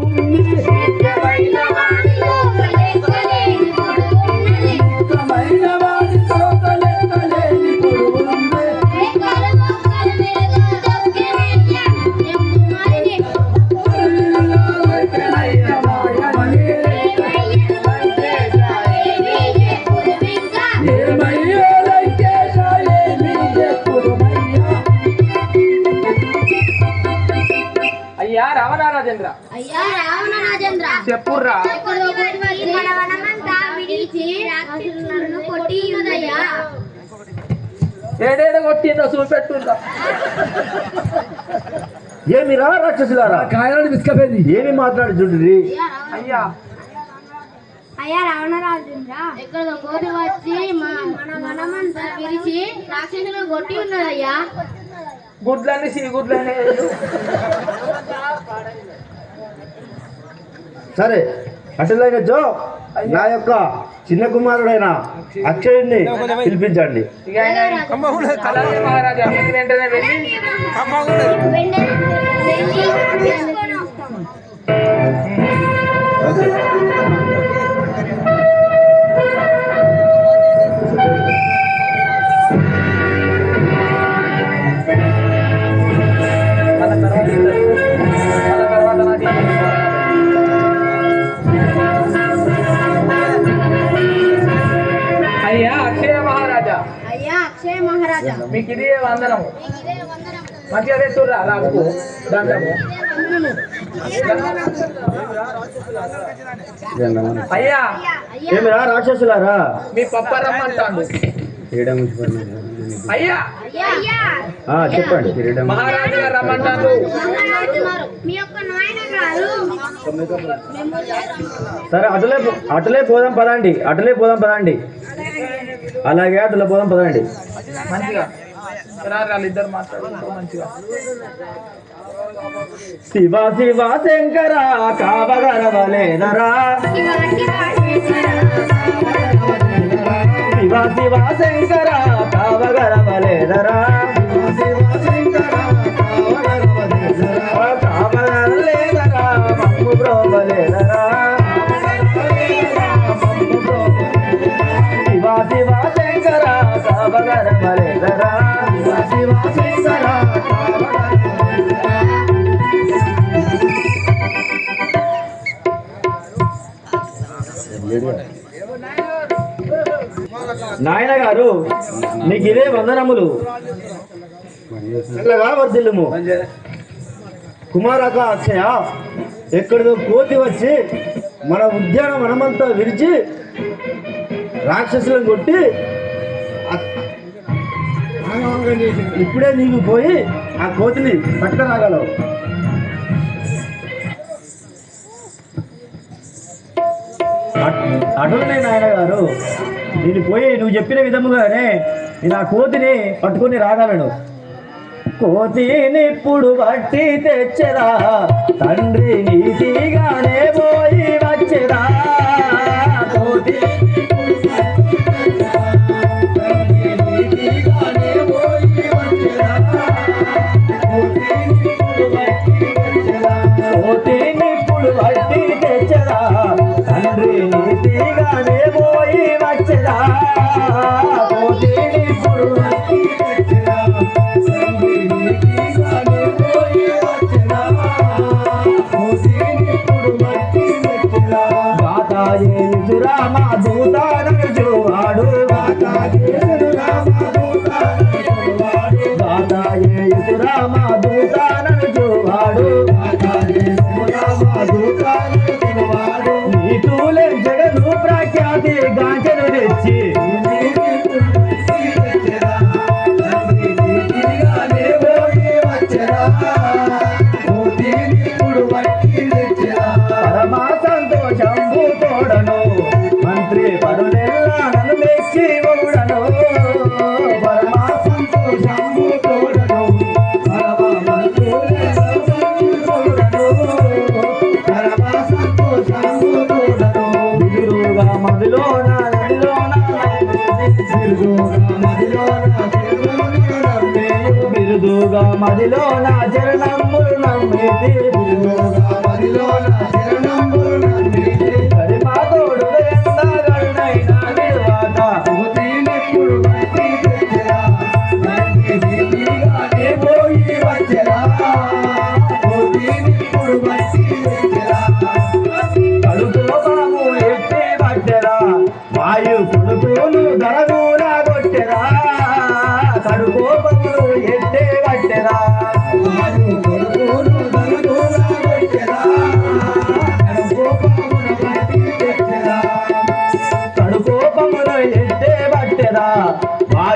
我们 అయ్యా రావణారాజేంద్ర అయ్యా రావణ రాజేంద్ర చెప్పుర్రా. ఏడేడ కొట్టిందో చూపెట్టుందా. ఏమిరా రాక్షసులారా? కాయలను విసుకపోయింది. ఏమి మాట్లాడుచుండ్రి అయ్యా. అయ్యా రావణ రాజేంద్ర ఎక్కడో కోతి వచ్చి మా- మన వనమంతా విడిచి రాక్షసులను కొట్టి ఉన్నదయ్యా గుడ్లన్నీ సి గుడ్లన్నీ సరే అటులైన జో నా యొక్క చిన్న కుమారుడైన అక్షయుడిని పిలిపించండి. వెంటనే మీకు ఇదే వందనము. మంచిగా తెచ్చుర్రా రాకు దండము. అయ్యా. ఏమిరా రాక్షసులారా? మీ పప్ప రమ్మంటాడు. అయ్యా. చెప్పండి మహారాజు గారు రమ్మంటాడు. సరే అటులే పో- అటులే పోదాం పదండి అటులే పోదాం పదండి. అలాగే అటులే పోదాం పదండి. మంచిగా. రా వాళ్ళిద్దరు మాట్లాడుకుంటారు మంచిగా. శివ శివ శంకర కావగరవలేదరా శివ శివ శంకర నాయన గారు నీకు ఇదే వందనములు. చల్లగా వర్దిల్లుము కుమారక అక్షయ ఎక్కడిదో కోతి వచ్చి మన ఉద్యానవనమంతా విరిచి రాక్షసులను కొట్టి ఇప్పుడే నీకు పోయి ఆ కోతిని పట్టరాగలవు. అటు నాయన గారు నేను పోయి నువ్వు చెప్పిన విధముగానే నేను ఆ కోతిని పట్టుకొని రాగలను. కోతిని ఇప్పుడు పట్టి తెచ్చరా తండ్రి నీతిగానే పో Vou బిరుదుగా మదిలోన చరణములు నమ్మితి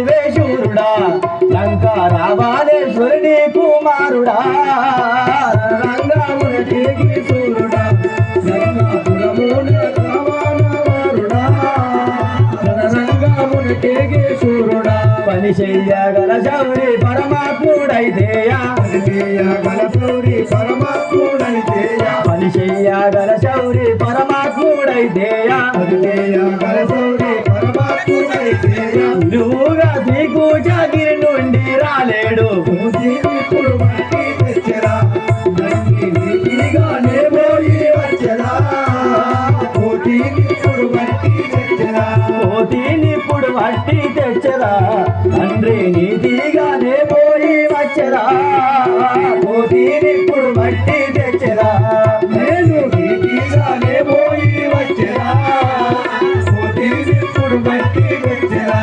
సర్వేశ్వరుడా లంక రావాలేశ్వరుని కుమారుడా. రంగమునకి సూరుడా రంగాపురమున రావణవరుడా రంగమునకి సూరుడా పని చెయ్యగల శౌరి పరమాత్ముడైతేయా. పని చెయ్యగల శౌరి పరమాత్ముడైతేయా. కట్టి తెచ్చరా? తండ్రి నీతిగానే పోయి వచ్చరా? పోతీనిప్పుడు మట్టి తెచ్చరా? నేను నీతిగానే పోయి వచ్చరా? కోటి ఇప్పుడు తెచ్చరా?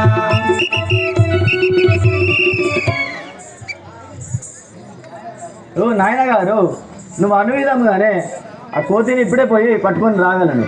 ఓ నాయన గారు నువ్వు అనువిధంగానే ఆ కోతిని ఇప్పుడే పోయి పట్టుకొని రాగలను.